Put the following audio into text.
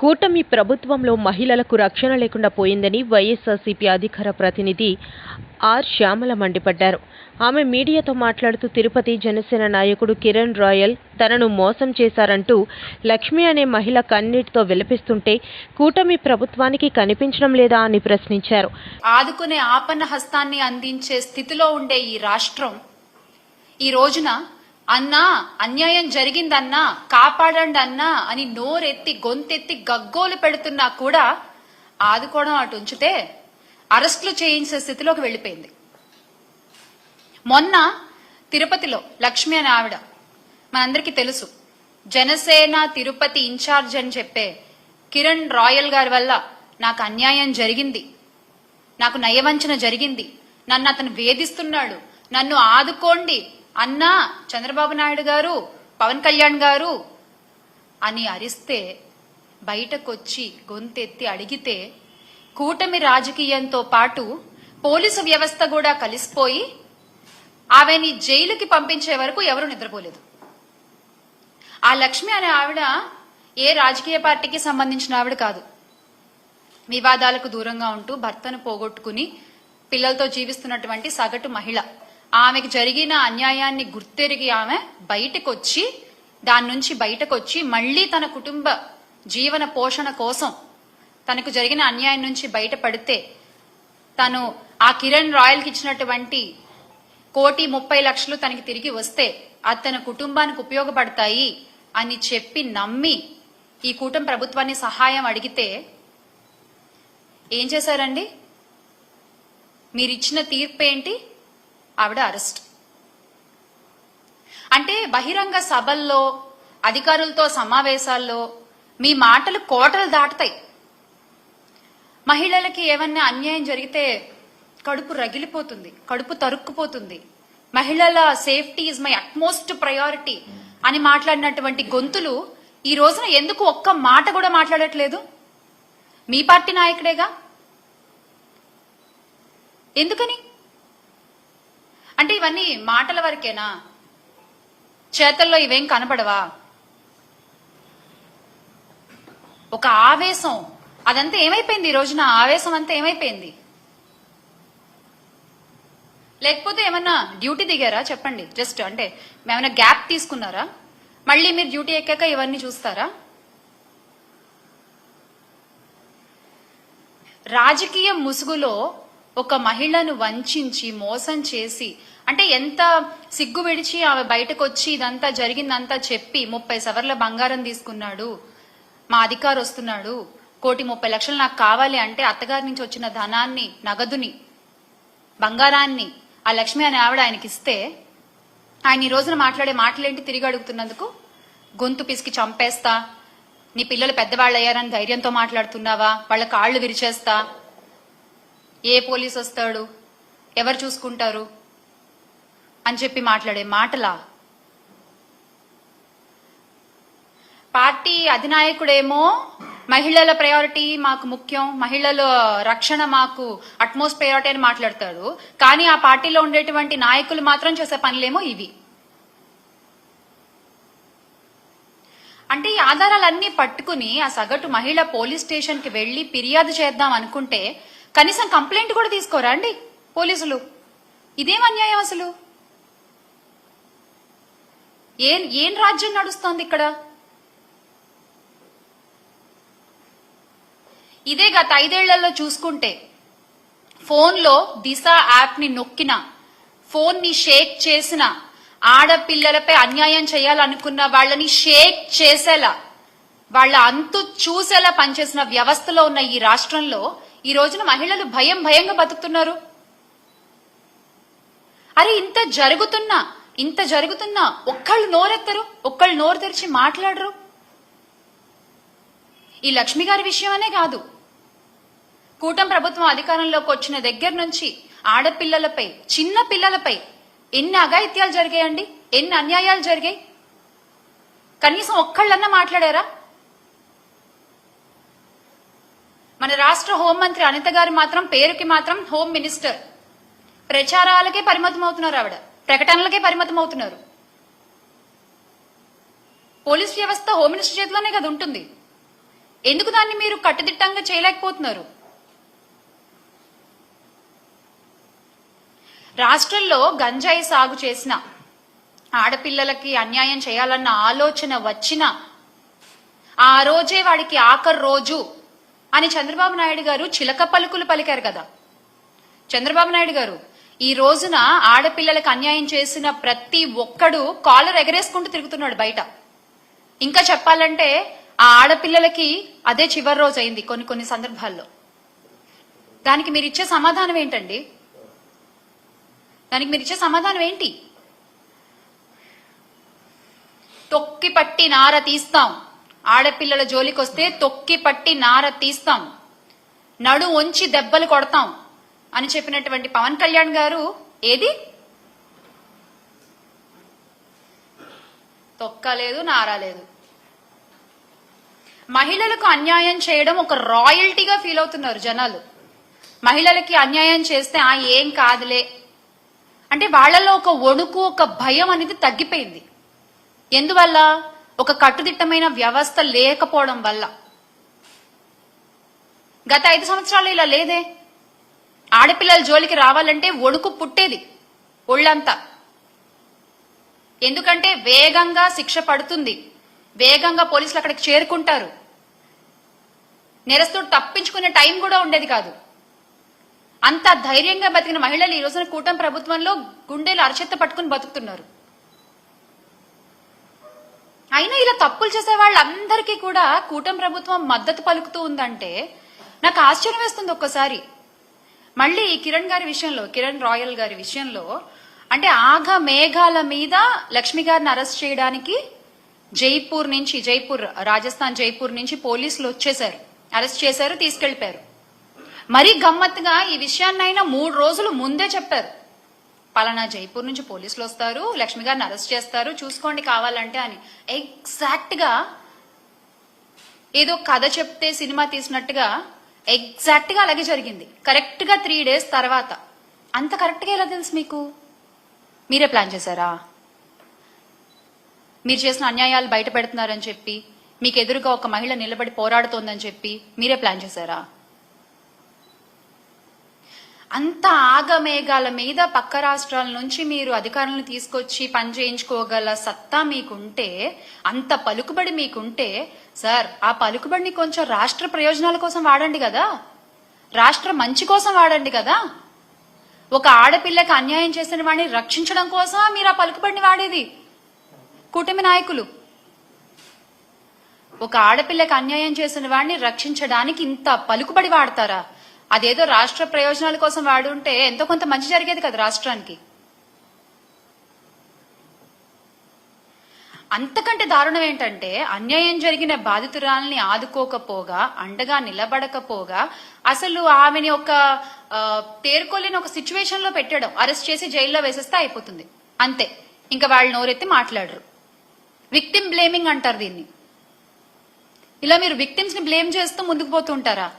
కూటమి ప్రభుత్వంలో మహిళలకు రక్షణ లేకుండా పోయిందని వైఎస్ఆర్సీపీ అధికార ప్రతినిధి ఆర్ శ్యామల మండిపడ్డారు. ఆమె మీడియాతో మాట్లాడుతూ తిరుపతి జనసేన నాయకుడు కిరణ్ రాయల్ తనను మోసం చేశారంటూ లక్ష్మి అనే మహిళ కన్నీటితో విలపిస్తుంటే కూటమి ప్రభుత్వానికి కనిపించడం లేదా అని ప్రశ్నించారు. ఆదుకునే ఆపన్న హస్తాన్ని అందించే స్థితిలో ఉండే ఈ రాష్ట్రం ఈ రోజున అన్నా అన్యాయం జరిగిందన్నా కాపాడండి అన్నా అని నోరెత్తి గొంతెత్తి గగ్గోలు పెడుతున్నా కూడా ఆదుకోవడం అటు ఉంచితే అరెస్టులు చేయించే స్థితిలోకి వెళ్ళిపోయింది. మొన్న తిరుపతిలో లక్ష్మి అనే ఆవిడ మనందరికీ తెలుసు జనసేన తిరుపతి ఇన్ఛార్జ్ అని చెప్పే కిరణ్ రాయల్ గారి వల్ల నాకు అన్యాయం జరిగింది. నాకు నయవంచన జరిగింది. నన్ను అతను వేధిస్తున్నాడు. నన్ను ఆదుకోండి. అన్నా చంద్రబాబు నాయుడు గారు పవన్ కళ్యాణ్ గారు అని అరిస్తే బయటకొచ్చి గొంతెత్తి అడిగితే కూటమి రాజకీయంతో పాటు పోలీసు వ్యవస్థ కూడా కలిసిపోయి ఆమెని జైలుకి పంపించే వరకు ఎవరు నిద్రపోలేదు. ఆ లక్ష్మి అనే ఆవిడ ఏ రాజకీయ పార్టీకి సంబంధించిన ఆవిడ కాదు. వివాదాలకు దూరంగా ఉంటూ భర్తను పోగొట్టుకుని పిల్లలతో జీవిస్తున్నటువంటి సగటు మహిళ. ఆమెకు జరిగిన అన్యాయాన్ని గుర్తెరిగి ఆమె బయటకొచ్చి దాని నుంచి బయటకొచ్చి మళ్ళీ తన కుటుంబ జీవన పోషణ కోసం తనకు జరిగిన అన్యాయం నుంచి బయటపడితే తను ఆ కిరణ్ రాయల్కి ఇచ్చినటువంటి కోటి ముప్పై లక్షలు తనకి తిరిగి వస్తే అది తన కుటుంబానికి ఉపయోగపడతాయి అని చెప్పి నమ్మి ఈ కూటమి ప్రభుత్వాన్ని సహాయం అడిగితే ఏం చేశారండి? మీరిచ్చిన తీర్పు ఏంటి ఆవిడ అరెస్ట్. అంటే బహిరంగ సభల్లో అధికారులతో సమావేశాల్లో మీ మాటలు కోటలు దాటుతాయి. మహిళలకి ఏమన్నా అన్యాయం జరిగితే కడుపు రగిలిపోతుంది కడుపు తరుక్కుపోతుంది. మహిళల safety is my utmost priority అని మాట్లాడినటువంటి గొంతులు ఈ రోజున ఎందుకు ఒక్క మాట కూడా మాట్లాడట్లేదు? మీ పార్టీ నాయకుడేగా? ఎందుకని? అంటే ఇవన్నీ మాటల వరకేనా? చేతల్లో ఇవేం కనపడవా? ఒక ఆవేశం. అదంతా ఏమైపోయింది ఈ రోజున? ఆవేశం అంతా ఏమైపోయింది? లేకపోతే ఏమన్నా డ్యూటీ దిగారా? చెప్పండి. జస్ట్ అంటే ఏమైనా గ్యాప్ తీసుకున్నారా? మళ్ళీ మీరు డ్యూటీ ఎక్కాక ఇవన్నీ చూస్తారా? రాజకీయ ముసుగులో ఒక మహిళను వంచించి మోసం చేసి అంటే ఎంత సిగ్గు విడిచి ఆమె బయటకు వచ్చి ఇదంతా జరిగిందంతా చెప్పి ముప్పై సవర్ల బంగారం తీసుకున్నాడు మా అధికారు వస్తున్నాడు కోటి ముప్పై లక్షలు నాకు కావాలి అంటే అత్తగారి నుంచి వచ్చిన ధనాన్ని నగదుని బంగారాన్ని ఆ లక్ష్మి అనే ఆవిడ ఆయనకి ఇస్తే ఆయన ఈ రోజున మాట్లాడే మాటలేంటి తిరిగి అడుగుతున్నందుకు? గొంతు పిసికి చంపేస్తా నీ పిల్లలు పెద్దవాళ్ళు అయ్యారని ధైర్యంతో మాట్లాడుతున్నావా? వాళ్ళ కాళ్ళు విరిచేస్తా ఏ పోలీస్ వస్తాడు? ఎవరు చూసుకుంటారు? అని చెప్పి మాట్లాడే మాటలా? పార్టీ అధినాయకుడేమో మహిళల ప్రయారిటీ మాకు ముఖ్యం మహిళల రక్షణ మాకు అట్మోస్ట్ ప్రయారిటీ అని మాట్లాడతాడు. కానీ ఆ పార్టీలో ఉండేటువంటి నాయకులు మాత్రం చేసే పనులేమో ఇవి. అంటే ఈ ఆధారాలన్నీ పట్టుకుని ఆ సగటు మహిళ పోలీస్ స్టేషన్కి వెళ్ళి ఫిర్యాదు చేద్దాం అనుకుంటే కనీసం కంప్లైంట్ కూడా తీసుకోరా అండి? పోలీసులు. ఇదేం అన్యాయం అసలు? ఏం ఏం రాజ్యం నడుస్తోంది ఇక్కడ? ఇదే గత ఐదేళ్ళలో చూసుకుంటే ఫోన్లో దిశ యాప్ని నొక్కిన ఫోన్ని షేక్ చేసిన ఆడపిల్లలపై అన్యాయం చేయాలనుకున్న వాళ్ళని షేక్ చేసేలా వాళ్ళ అంతు చూసేలా పనిచేసిన వ్యవస్థలో ఉన్న ఈ రాష్ట్రంలో ఈ రోజున మహిళలు భయం భయంగా బతుకుతున్నారు. అరే ఇంత జరుగుతున్నా ఇంత జరుగుతున్నా ఒక్కళ్ళు నోరెత్తరు ఒక్కళ్ళు నోరు తెరిచి మాట్లాడరు. ఈ లక్ష్మి గారి విషయమనే కాదు. కూటం ప్రభుత్వం అధికారంలోకి వచ్చిన దగ్గర నుంచి ఆడపిల్లలపై చిన్న పిల్లలపై ఎన్ని అఘాయిత్యాలు జరిగాయండి ఎన్ని అన్యాయాలు జరిగాయి? కనీసం ఒక్కళ్ళన్నా మాట్లాడారా? మన రాష్ట్ర హోంమంత్రి అనిత గారు మాత్రం పేరుకి మాత్రం హోమ్ మినిస్టర్. ప్రచారాలకే పరిమితం అవుతున్నారు ఆవిడ. ప్రకటనలకే పరిమితం అవుతున్నారు పోలీస్ వ్యవస్థ హోమ్ మినిస్టర్ చేతిలోనే కదా ఉంటుంది. ఎందుకు దాన్ని మీరు కట్టుదిట్టంగా చేయలేకపోతున్నారు? రాష్ట్రంలో గంజాయి సాగు చేసిన ఆడపిల్లలకి అన్యాయం చేయాలన్న ఆలోచన వచ్చిన ఆ రోజే వాడికి ఆఖరి రోజు అని చంద్రబాబు నాయుడు గారు చిలక పలుకులు పలికారు కదా. చంద్రబాబు నాయుడు గారు ఈ రోజున ఆడపిల్లలకు అన్యాయం చేసిన ప్రతి ఒక్కడు కాలర్ ఎగరేసుకుంటూ తిరుగుతున్నాడు బయట. ఇంకా చెప్పాలంటే ఆ ఆడపిల్లలకి అదే చివరి రోజు అయింది కొన్ని కొన్ని సందర్భాల్లో. దానికి మీరు ఇచ్చే సమాధానం ఏంటండి? దానికి మీరు ఇచ్చే సమాధానం ఏంటి? తొక్కి పట్టి నార తీస్తాం. ఆడపిల్లల జోలికొస్తే తొక్కి పట్టి నార తీస్తాం. నడు ఉంచి దెబ్బలు కొడతాం అని చెప్పినటువంటి పవన్ కళ్యాణ్ గారు ఏది? తొక్కలేదు నారాలేదు. మహిళలకు అన్యాయం చేయడం ఒక రాయల్టీగా ఫీల్ అవుతున్నారు జనాలు. మహిళలకి అన్యాయం చేస్తే ఆ ఏం కాదులే. అంటే వాళ్ళలో ఒక వణుకు ఒక భయం అనేది తగ్గిపోయింది. ఎందువల్ల? ఒక కట్టుదిట్టమైన వ్యవస్థ లేకపోవడం వల్ల. గత ఐదు సంవత్సరాలు ఇలా లేదే. ఆడపిల్లల జోలికి రావాలంటే వణుకు పుట్టేది ఒళ్ళంతా. ఎందుకంటే వేగంగా శిక్ష పడుతుంది. వేగంగా పోలీసులు అక్కడికి చేరుకుంటారు. నేరస్తుడు తప్పించుకునే టైం కూడా ఉండేది కాదు. అంత ధైర్యంగా బతికిన మహిళలు ఈ రోజున కూటమి ప్రభుత్వంలో గుండెలు అరచెత్త పట్టుకుని బతుకుతున్నారు. అయినా ఇలా తప్పులు చేసే వాళ్ళందరికీ కూడా కూటమి ప్రభుత్వం మద్దతు పలుకుతూ ఉందంటే నాకు ఆశ్చర్యం వేస్తుంది ఒక్కసారి. మళ్ళీ కిరణ్ గారి విషయంలో కిరణ్ రాయల్ గారి విషయంలో అంటే ఆఘ మేఘాల మీద లక్ష్మి గారిని అరెస్ట్ చేయడానికి జైపూర్ నుంచి జైపూర్ రాజస్థాన్ జైపూర్ నుంచి పోలీసులు వచ్చేశారు. అరెస్ట్ చేశారు తీసుకెళ్ళిపోయారు మరీ గమ్మత్తుగా ఈ విషయాన్నైనా మూడు రోజులు ముందే చెప్పారు. పలానా జైపూర్ నుంచి పోలీసులు వస్తారు లక్ష్మి గారిని అరెస్ట్ చేస్తారు చూసుకోండి కావాలంటే అని. ఎగ్జాక్ట్గా ఏదో కథ చెప్తే సినిమా తీసినట్టుగా ఎగ్జాక్ట్గా అలాగే జరిగింది. కరెక్ట్గా త్రీ డేస్ తర్వాత. అంత కరెక్ట్గా ఎలా తెలుసు మీకు? మీరే ప్లాన్ చేశారా? మీరు చేసిన అన్యాయాలు బయట పెడుతున్నారని చెప్పి మీకు ఎదురుగా ఒక మహిళ నిలబడి పోరాడుతోందని చెప్పి మీరే ప్లాన్ చేశారా? అంత ఆగమేఘాల మీద పక్క రాష్ట్రాల నుంచి మీరు అధికారులను తీసుకొచ్చి పని చేయించుకోగల సత్తా మీకుంటే అంత పలుకుబడి మీకుంటే సార్ ఆ పలుకుబడిని కొంచెం రాష్ట్ర ప్రయోజనాల కోసం వాడండి కదా? రాష్ట్ర మంచి కోసం వాడండి కదా? ఒక ఆడపిల్లకి అన్యాయం చేసిన వాడిని రక్షించడం కోసం మీరు ఆ పలుకుబడిని వాడేది? కూటమి నాయకులు. ఒక ఆడపిల్లకి అన్యాయం చేసిన వాడిని రక్షించడానికి ఇంత పలుకుబడి వాడతారా? అదేదో రాష్ట్ర ప్రయోజనాల కోసం వాడుంటే ఎంతో కొంత మంచి జరిగేది కదా రాష్ట్రానికి. అంతకంటే దారుణం ఏంటంటే అన్యాయం జరిగిన బాధితురాల్ని ఆదుకోకపోగా అండగా నిలబడకపోగా అసలు ఆమెని ఒక తేరుకోలేని ఒక సిచ్యువేషన్లో పెట్టడం అరెస్ట్ చేసి జైల్లో వేసేస్తే అయిపోతుంది. అంతే. ఇంకా వాళ్ళు నోరెత్తి మాట్లాడరు. విక్టిమ్ బ్లేమింగ్ అంటారు దీన్ని. ఇలా మీరు విక్టిమ్స్ని బ్లేమ్ చేస్తూ ముందుకు పోతుంటారా